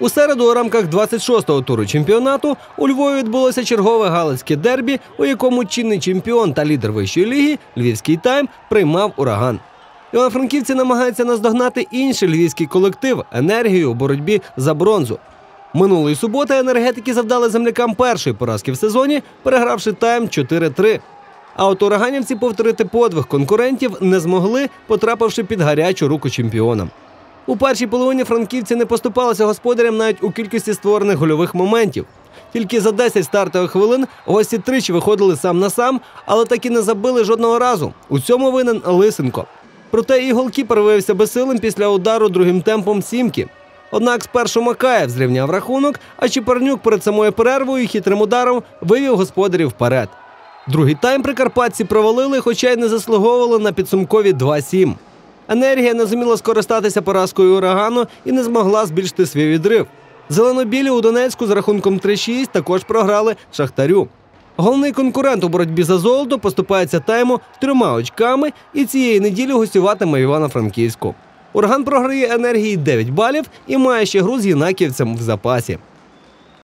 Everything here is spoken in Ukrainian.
У середу у рамках 26-го туру чемпіонату у Львові відбулося чергове галицьке дербі, у якому чинний чемпіон та лідер вищої ліги Львівський тайм приймав ураган. Івано-Франківці намагаються наздогнати інший львівський колектив енергію у боротьбі за бронзу. Минулої суботи енергетики завдали землякам першої поразки в сезоні, перегравши тайм 4-3. А от ураганівці повторити подвиг конкурентів не змогли, потрапивши під гарячу руку чемпіонам. У першій половині франківці не поступалися господарям навіть у кількості створених гольових моментів. Тільки за 10 стартових хвилин гості тричі виходили сам на сам, але так і не забили жодного разу. У цьому винен Лисенко. Проте і голкіпер виявився безсилим після удару другим темпом сімки. Однак спершу Макаєв зрівняв рахунок, а Чіпарнюк перед самою перервою хитрим ударом вивів господарів вперед. Другий тайм прикарпатці провалили, хоча й не заслуговували на підсумкові 2-7. Енергія не зуміла скористатися поразкою урагану і не змогла збільшити свій відрив. Зеленобілі у Донецьку з рахунком 3-6 також програли Шахтарю. Головний конкурент у боротьбі за золото поступається тайму трьома очками і цієї неділі гостюватиме Івано-Франківську. Ураган програє енергії 9 балів і має ще гру з юнаківцем в запасі.